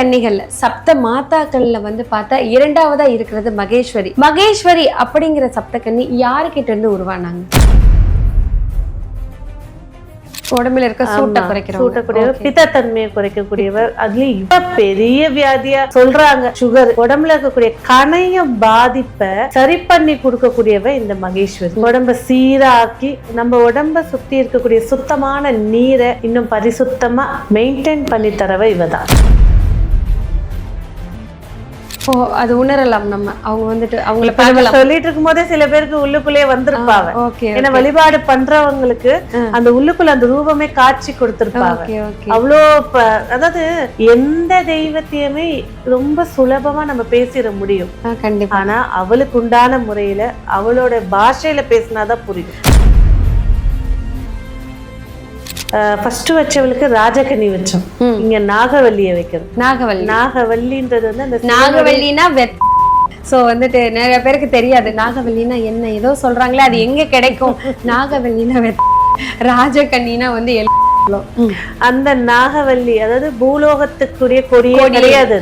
கன்னிகள்ல சப்த மாதாக்கள்ல வந்து பார்த்தா இரண்டாவதா இருக்கிறது மகேஸ்வரி. மகேஸ்வரி அப்படிங்கிற சப்த கன்னி யாருக்கிட்ட இருந்து உருவானாங்க? உடம்புல இருக்க சூட்டை குறைக்கிறோம் சூட்டக்கூடியவர் பித்தத்தன்மையை குறைக்கக்கூடியவர். அதுலயும் இப்ப பெரிய வியாதியா சொல்றாங்க. சுகர் உடம்புல இருக்கக்கூடிய கணைய பாதிப்பை சரி பண்ணி கொடுக்கக்கூடியவ இந்த மகேஸ்வரி. உடம்ப சீராக்கி நம்ம உடம்ப சுத்தி இருக்கக்கூடிய சுத்தமான நீரை இன்னும் பரிசுத்தமா மெயின்டைன் பண்ணி தரவ இவதான். ஓ அது உணரலாம் நம்ம. அவங்க வந்துட்டு அவங்கள நம்ம சொல்லிட்டு இருக்கும் போதே சில பேருக்கு உள்ளுக்குள்ளேயே வந்திருப்பாங்க. ஓகே ஏன்னா வழிபாடு பண்றவங்களுக்கு அந்த உள்ளுக்குள்ள அந்த ரூபமே காட்சி கொடுத்திருப்பாங்க. அவ்வளோ அதாவது எந்த தெய்வத்தையுமே ரொம்ப சுலபமா நம்ம பேசிட முடியும். கண்டிப்பா. ஆனா அவளுக்கு உண்டான முறையில அவளோட பாஷையில பேசினாதான் புரியும். ஃபர்ஸ்ட் வச்சவளுக்கு ராஜகனி வச்சோம். இங்க நாகவல்லியை வைக்கிறோம். நாகவல்லி. நாகவல்லின்றது வந்து அந்த நாகவல்லினா வெத் சோ வந்துட்டு நிறைய பேருக்கு தெரியாது. நாகவல்லினா என்ன? ஏதோ சொல்றாங்களே அது எங்க கிடைக்கும்? நாகவல்லினா வெத் ராஜகன்னினா வந்து. அந்த நாகவல்லி அதாவது பூலோகத்துக்குரிய கொடியே கிடையாது.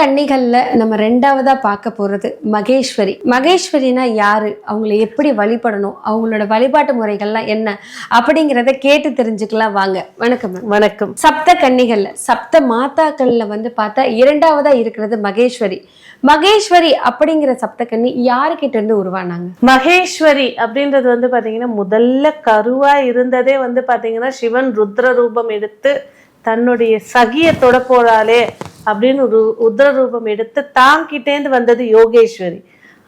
கன்னிகள்ல நம்ம ரெண்டாவதா பார்க்க போறது மகேஸ்வரி. மகேஸ்வரினா யாரு? அவங்கள எப்படி வழிபடணும்? அவங்களோட வழிபாட்டு முறைகள்லாம் என்ன? அப்படிங்கிறத கேட்டு தெரிஞ்சுக்கலாம் வாங்க. வணக்கம். வணக்கம். சப்த கன்னிகள்ல சப்த மாதாக்கள்ல வந்து பார்த்தா இரண்டாவதா இருக்கிறது மகேஸ்வரி. மகேஸ்வரி அப்படிங்கிற சப்த கன்னி யாருக்கிட்ட இருந்து உருவானாங்க? மகேஸ்வரி அப்படின்றது வந்து பாத்தீங்கன்னா முதல்ல கருவா இருந்ததே வந்து பாத்தீங்கன்னா சிவன் ருத்ர ரூபம் எடுத்து தன்னுடைய சகிய தொட போறாளே. அப்படின்னு ஒரு ரூபம் எடுத்து தாங்கிட்டேந்து வந்தது யோகேஸ்வரி.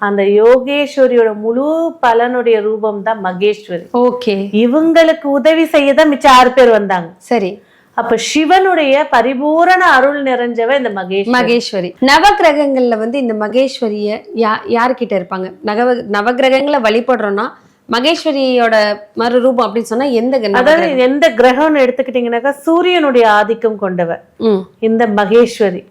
அந்த யோகேஸ்வரியோட முழு பலனுடைய ரூபம் தான் மகேஸ்வரி. ஓகே. இவங்களுக்கு உதவி செய்ய தான் மிச்சம் ஆறு பேர் வந்தாங்க. சரி. அப்ப சிவனுடைய பரிபூரண அருள் நிறைஞ்சவ இந்த மகேஷ் மகேஸ்வரி. நவகிரகங்கள்ல வந்து இந்த மகேஸ்வரிய யா யார்கிட்ட இருப்பாங்க? நவ நவகிரகங்களை வழிபடுறோம்னா மகேஸ்வரியோட மறு ரூபம் அப்படின்னு சொன்னா எந்த அதாவது? எந்த கிரகம்னு எடுத்துக்கிட்டீங்கன்னாக்கா சூரியனுடைய ஆதிக்கம் கொண்டவ இந்த மகேஸ்வரி.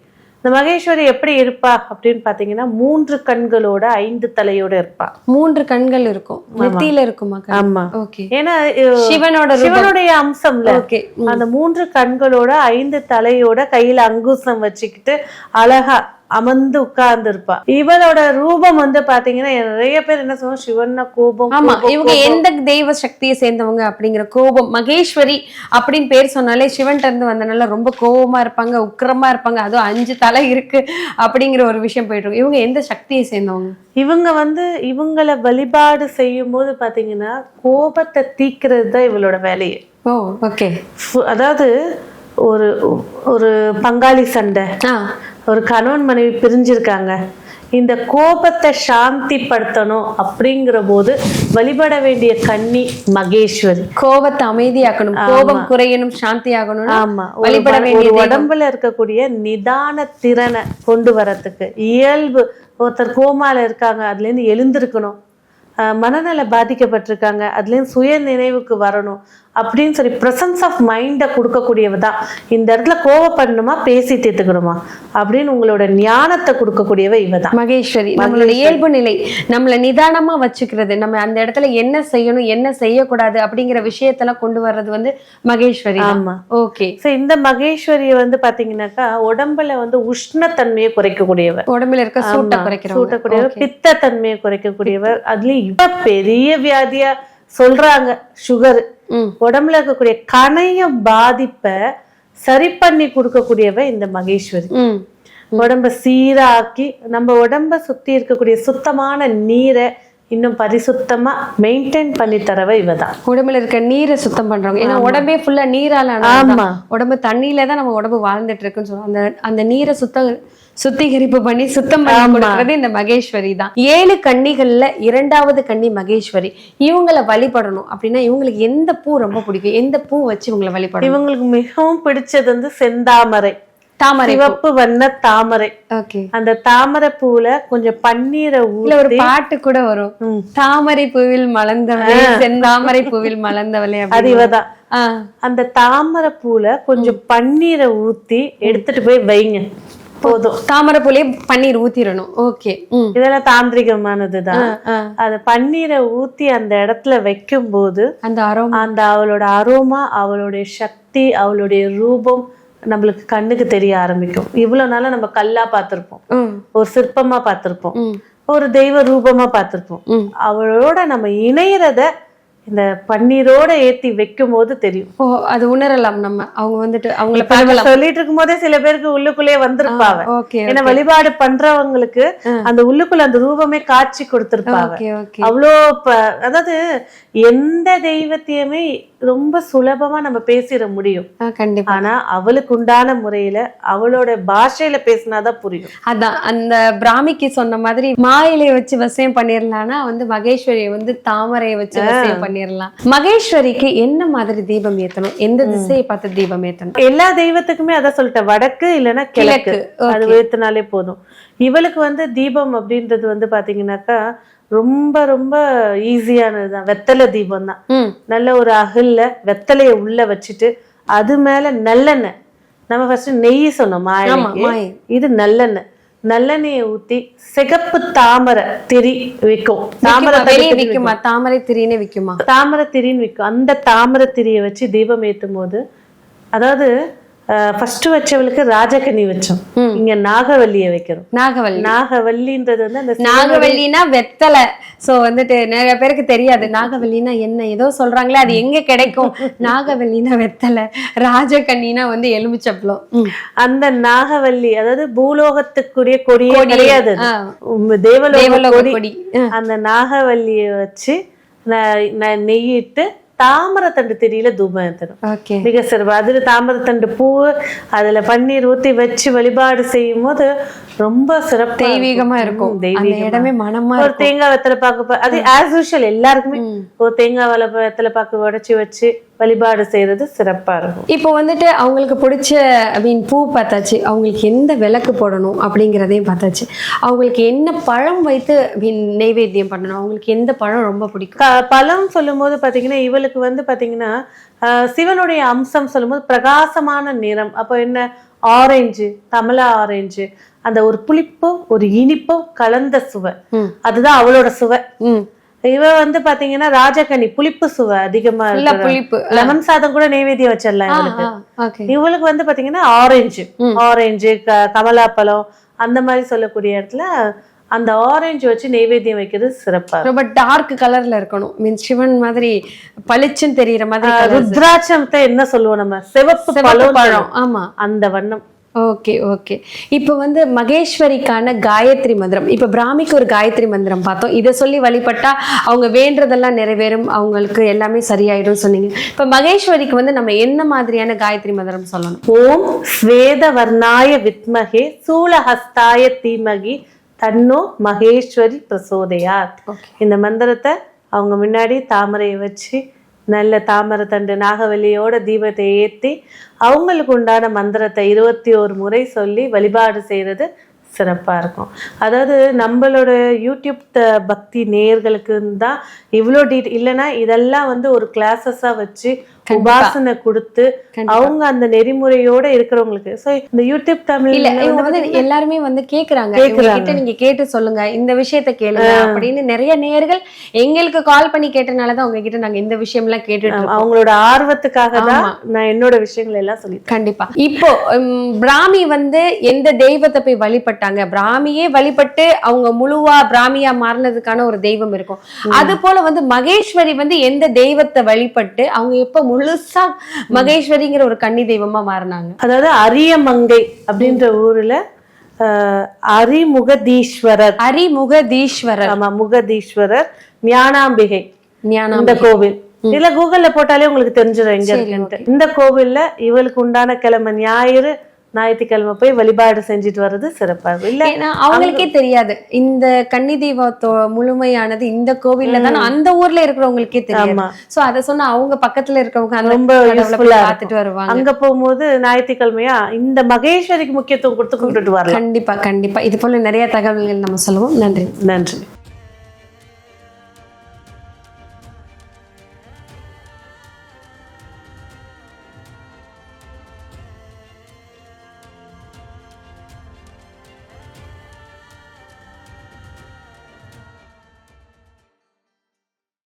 இந்த மகேஸ்வரி எப்படி இருப்பா அப்படின்னு பாத்தீங்கன்னா மூன்று கண்களோட ஐந்து தலையோட இருப்பா. மூன்று கண்கள் இருக்கும். நெத்தியில இருக்குமா ஆமா. ஓகே. ஏன்னா சிவனோட சிவனுடைய அம்சம்ல அந்த மூன்று கண்களோட ஐந்து தலையோட கையில அங்குசம் வச்சுக்கிட்டு அழகா அமர்ந்து உட்கார்ந்து இருப்பா இவளோட ரூபம் வந்து பாத்தீங்கன்னா நிறைய பேர் என்ன சொல்லுவாங்க? சிவன்னா கோபம் ஆமா இவங்க. எந்த தெய்வ சக்தியை சேர்ந்தவங்க அப்படிங்கிற கோபம் மகேஸ்வரி அப்படின்னு பேர் சொன்னாலே சிவன்ட்ட இருந்து வந்தனால ரொம்ப கோபமா இருப்பாங்க உக்கிரமா இருப்பாங்க. அதுவும் அஞ்சு தலை இருக்கு அப்படிங்கிற ஒரு விஷயம் போயிட்டு இருக்கு. இவங்க எந்த சக்தியை சேர்ந்தவங்க? இவங்க வந்து இவங்கள வழிபாடு செய்யும் போது பாத்தீங்கன்னா கோபத்தை தீக்கிறது தான் இவளோட வேலையே. ஓ ஓகே அதாவது ஒரு ஒரு பங்காளி சண்டை. ஒரு கணவன் மனைவி பிரிஞ்சிருக்காங்க. இந்த கோபத்தை சாந்திப்படுத்தணும் அப்படிங்கிற போது வழிபட வேண்டிய கன்னி மகேஸ்வரி. கோபத்தை அமைதியாக்கணும் கோபம் குறையணும் சாந்தி ஆகணும் ஆமா வழிபட வேண்டிய. உடம்புல இருக்கக்கூடிய நிதான திறனை கொண்டு வரத்துக்கு இயல்பு. ஒருத்தர் கோமால இருக்காங்க அதுல இருந்து எழுந்திருக்கணும் மனநல பாதிக்கப்பட்டிருக்காங்க அதுலேருந்து சுய நினைவுக்கு வரணும். அப்படின்னு சொல்லி ப்ரெசன்ஸ் ஆஃப் மைண்டை கொடுக்கக்கூடியவ தான் இந்த இடத்துல கோவப்படணுமா பேசி தீர்த்துக்கணுமா? அப்படின்னு உங்களோட ஞானத்தை கொடுக்கக்கூடியவ இவ தான் மகேஸ்வரி நம்மளோட இயல்பு நிலை நம்மள நிதானமா வச்சுக்கிறது நம்ம அந்த இடத்துல என்ன செய்யணும் என்ன செய்யக்கூடாது அப்படிங்கிற விஷயத்தெல்லாம் கொண்டு வர்றது வந்து மகேஸ்வரி ஆமா. ஓகே. ஸோ இந்த மகேஸ்வரியை வந்து பாத்தீங்கன்னாக்கா உடம்புல வந்து உஷ்ணத்தன்மையை குறைக்கக்கூடியவ. உடம்புல இருக்க சூட்டை குறைக்கிறோம் சூட்டக்கூடியவர் பித்த தன்மையை குறைக்கக்கூடியவர் அதுலயும் இப்ப பெரிய வியாதியா சொல்றாங்க சுகர் உடம்புல இருக்கக்கூடிய கணைய பாதிப்பை சரி பண்ணி கொடுக்கக்கூடியவ இந்த மகேஸ்வரி. உடம்ப சீராக்கி நம்ம உடம்ப சுத்தி இருக்கக்கூடிய சுத்தமான நீரை இன்னும் பரிசுத்தமா மெயின்டைன் பண்ணி தரவ இவதான். உடம்புல இருக்க நீரை சுத்தம் பண்றவங்க. ஏன்னா உடம்பே ஃபுல்லா நீரால ஆமா. உடம்பு தண்ணியில தான் நம்ம உடம்பு வாழ்ந்துட்டு இருக்குன்னு சொல்லுவோம் அந்த அந்த நீரை சுத்த சுத்திகரிப்பு பண்ணி சுத்தம் பண்ணி கொடுக்கறது இந்த மகேஸ்வரி தான். ஏழு கன்னிகள்ல இரண்டாவது கன்னி மகேஸ்வரி. இவங்களை வழிபடணும் அப்படின்னா இவங்களுக்கு எந்த பூ ரொம்ப பிடிக்கும்? எந்த பூ வச்சு இவங்களை வழிபடணும்? இவங்களுக்கு மிகவும் பிடிச்சது வந்து செந்தாமரை. தாமரை சிவப்பு வண்ண தாமரை. அந்த தாமரை பூல கொஞ்சம் பன்னீரை இல்ல ஒரு பாட்டு கூட வரும். தாமரை பூவில் மலர்ந்தவளே செந்தாமரை பூவில் மலர்ந்தவளே அது இவதான். அந்த தாமரை பூல கொஞ்சம் பன்னீரை ஊத்தி எடுத்துட்டு போய் வைங்க. போதும். தாமரை பூலே பன்னீர் ஊத்திரணும். ஓகே. இதெல்லாம் தாந்திரிகமானதுதான். அது பன்னீரை ஊத்தி அந்த இடத்துல வைக்கும் போது அந்த அரோமா. அந்த அவளோட அரோமா அவளுடைய சக்தி அவளுடைய ரூபம் நம்மளுக்கு கண்ணுக்கு தெரிய ஆரம்பிக்கும். இவ்வளவு நாளா நம்ம கல்லா பார்த்திருப்போம். ஒரு சிற்பமா பார்த்திருப்போம். ம். ஒரு தெய்வ ரூபமா பார்த்திருப்போம். ம். அவளோட நம்ம இணையறத இந்த பன்னீரோட ஏத்தி வைக்கும் போது தெரியும். ஓ அது உணரலாம் நம்ம. அவங்க வந்துட்டு அவங்கள சொல்லிட்டு இருக்கும் போதே சில பேருக்கு உள்ளுக்குள்ளே வந்திருப்பாவ ஓகே ஏன்னா வழிபாடு பண்றவங்களுக்கு அந்த உள்ளுக்குள்ள அந்த ரூபமே காட்சி கொடுத்திருப்பாங்க அவ்வளோ அதாவது எந்த தெய்வத்தையுமே ரொம்ப சுலபமா நம்ம பேசிட முடியும். கண்டிப்பா. ஆனா அவளுக்கு உண்டான முறையில அவளோட பாஷையில பேசினாதான் புரியும். அதான் அந்த பிராமிக்கு சொன்ன மாதிரி மாயிலைய வச்சு வசியம் பண்ணிடலாம்னா வந்து மகேஸ்வரியை வந்து தாமரையை வச்சு வசியம் பண்ணிடலாம் மகேஸ்வரிக்கு என்ன மாதிரி தீபம் ஏத்தணும்? எந்த திசையை பார்த்து தீபம் ஏத்தணும்? எல்லா தெய்வத்துக்குமே அதான் சொல்லிட்டேன். வடக்கு இல்லைன்னா கிழக்கு. அது ஏத்துனாலே போதும். இவளுக்கு வந்து தீபம் அப்படின்றது வந்து பாத்தீங்கன்னாக்கா ரொம்ப ரொம்ப ஈஸியானதுதான் வெத்தலை தீபம் தான் நல்ல ஒரு அகல்ல வெத்தலைய உள்ள வச்சுட்டு அது மேல நல்லெண்ணெய். நம்ம ஃபர்ஸ்ட் நெய் சொன்னோம் மாய் இது நல்லெண்ணெய். நல்லெண்ணெயை ஊத்தி சிகப்பு தாமரை திரி விற்கும் தாமரை விக்குமா? தாமரை திரினே விக்குமா? தாமரை திரின்னு விற்கும் அந்த தாமரை திரியை வச்சு தீபம் ஏத்தும் போது அதாவது ஃபர்ஸ்ட் வச்சவளுக்கு ராஜகனி வச்சோம். இங்க நாகவல்லியை வைக்கிறோம். நாகவல்லி. நாகவல்லின்றது வந்து அந்த நாகவல்லினா வெத்தலை. சோ வந்துட்டு நிறைய பேருக்கு தெரியாது. நாகவல்லினா என்ன? ஏதோ சொல்றாங்களே அது எங்க கிடைக்கும்? நாகவல்லினா வெத்தலை. ராஜகண்ணினா வந்து எலுமிச்சப்பழம் ம். அந்த நாகவல்லி அதாவது பூலோகத்துக்குரிய கொடியே கிடையாது தேவலோக கொடி. அந்த நாகவல்லியை வச்சு நெய்யிட்டு தாமரத்தண்டு திரியில தூபம் ஏற்றணும் மிக சிறப்பு. அதுல தாமரத்தண்டு பூ அதுல பன்னீர் ஊத்தி வச்சு வழிபாடு செய்யும் போது ரொம்ப சிறப்பா தெய்வீகமா இருக்கும். அந்த. இடமே மனமா ஒரு தேங்காய் வெத்தலை பாக்கு அது ஆஸ் யூஷுவல் எல்லாருக்குமே ஒரு தேங்காய் வலை வெத்தலை பாக்கு உடைச்சு வச்சு வழிபாடு செய்யறது சிறப்பா இருக்கும். இப்போ வந்துட்டு அவங்களுக்கு பிடிச்ச ஐ மீன் பூ பார்த்தாச்சு. அவங்களுக்கு எந்த விளக்கு போடணும் அப்படிங்கிறதையும் பார்த்தாச்சு. அவங்களுக்கு என்ன பழம் வைத்து மீன் நெய்வேத்தியம் பண்ணணும்? அவங்களுக்கு எந்த பழம் ரொம்ப பிடிக்கும்? பழம் சொல்லும்போது பாத்தீங்கன்னா இவளுக்கு வந்து பாத்தீங்கன்னா ஆஹ், சிவனுடைய அம்சம் சொல்லும்போது பிரகாசமான நிறம். அப்போ என்ன? ஆரஞ்சு கமலா ஆரஞ்சு அந்த ஒரு புளிப்பும் ஒரு இனிப்பும் கலந்த சுவை. அதுதான் அவளோட சுவை. இவ வந்து பாத்தீங்கன்னா ராஜகனி புளிப்பு சுவை அதிகமா புளிப்பு. லெமன் சாதம் கூட நெய்வேத்தியம் வச்சிடலாம் இவளுக்கு. இவளுக்கு வந்து பாத்தீங்கன்னா ஆரஞ்சு ஆரஞ்சு கமலாப்பழம் அந்த மாதிரி சொல்லக்கூடிய இடத்துல அந்த ஆரஞ்சு வச்சு நெய்வேத்தியம் வைக்கிறது சிறப்பா. ரொம்ப டார்க் கலர்ல இருக்கணும். மீன் சிவன் மாதிரி பளிச்சுன்னு தெரியற மாதிரி. ருத்ராட்சத்தை என்ன சொல்லுவோம் நம்ம? சிவப்பு பழம் ஆமா. அந்த வண்ணம். ஓகே ஓகே இப்போ வந்து மகேஸ்வரிக்கான காயத்ரி மந்திரம். இப்போ பிராமிக்கு ஒரு காயத்ரி மந்திரம் பார்த்தோம். இதை சொல்லி வழிபட்டா அவங்க வேண்டதெல்லாம் நிறைவேறும். அவங்களுக்கு எல்லாமே சரியாயிடும் சொன்னீங்க. இப்போ மகேஸ்வரிக்கு வந்து நம்ம என்ன மாதிரியான காயத்ரி மந்திரம் சொல்லணும்? ஓம் ஸ்வேத வர்ணாய வித்மகே சூலஹஸ்தாய தீமகி தன்னோ மகேஸ்வரி பிரசோதயாத். Okay. இந்த மந்திரத்தை அவங்க முன்னாடி தாமரையை வச்சு நல்ல தாமரத்தண்டு நாகவல்லியோட தீபத்தை ஏத்தி அவங்களுக்கு உண்டான மந்திரத்தை இருபத்தி ஒரு முறை சொல்லி வழிபாடு செய்யறது சிறப்பா இருக்கும். அதாவது நம்மளோட யூடியூப் பக்தி நேர்களுக்கு தான் இவ்வளோ டீட் இல்லைன்னா இதெல்லாம் வந்து ஒரு கிளாஸஸாக வச்சு உபாசனை கொடுத்து அவங்க அந்த நெறிமுறையோட இருக்கிறவங்களுக்கு. சோ இந்த யூடியூப் தமிழ் இல்ல இவங்க வந்து எல்லாருமே வந்து கேக்குறாங்க. கிட்ட நீங்க கேட்டு சொல்லுங்க இந்த விஷயத்த கேளுங்க அப்படின்னு நிறைய நேயர்கள் எங்களுக்கு கால் பண்ணி கேட்டனாலதான் உங்ககிட்ட நாங்க இந்த விஷயம் எல்லாம் கேட்டுட்டு. அவங்களோட ஆர்வத்துக்காக தான் நான் என்னோட விஷயங்கள் எல்லாம் சொல்லி கண்டிப்பா. இப்போ பிராமி வந்து எந்த தெய்வத்தை போய் வழிபட்டாங்க? பிராமியே வழிபட்டு அவங்க முழுவா பிராமியா மாறினதுக்கான ஒரு தெய்வம் இருக்கும். அது போல வந்து மகேஸ்வரி வந்து எந்த தெய்வத்தை வழிபட்டு அவங்க எப்ப முழுசா மகேஸ்வரிங்கிற ஒரு கன்னி தெய்வமா மாறினாங்க. அதாவது அரியமங்கை அப்படின்ற ஊர்ல அரிமுகதீஸ்வரர் அரிமுகதீஸ்வரர் ஆமா முகதீஸ்வரர் ஞானாம்பிகை. ஞானம் இந்த கோவில். இல்ல கூகுள்ல போட்டாலே உங்களுக்கு தெரிஞ்சிடும் எங்க இருக்குன்ட்டு. இந்த கோவில்ல இவளுக்கு உண்டான கிழமை ஞாயிறு ஞாயிற்றுக்கிழமை போய் வழிபாடு செஞ்சுட்டு வர்றது சிறப்பா இருக்கும் இல்ல. ஏன்னா அவங்களுக்கே தெரியாது. இந்த கன்னி தெய்வத்தோ முழுமையானது இந்த கோவில்ல தானே அந்த ஊர்ல இருக்கிறவங்களுக்கே தெரியாது. ஆமா. சோ அத சொன்னா அவங்க பக்கத்துல இருக்கவங்க அந்த ரொம்ப பார்த்துட்டு வருவாங்க. அங்க போகும்போது ஞாயிற்றுக்கிழமையா இந்த மகேஸ்வரிக்கு முக்கியத்துவம் கொடுத்து கும்பிட்டுட்டு வரலாம். கண்டிப்பா கண்டிப்பா. இது போல நிறைய தகவல்கள் நம்ம சொல்லுவோம். நன்றி. நன்றி.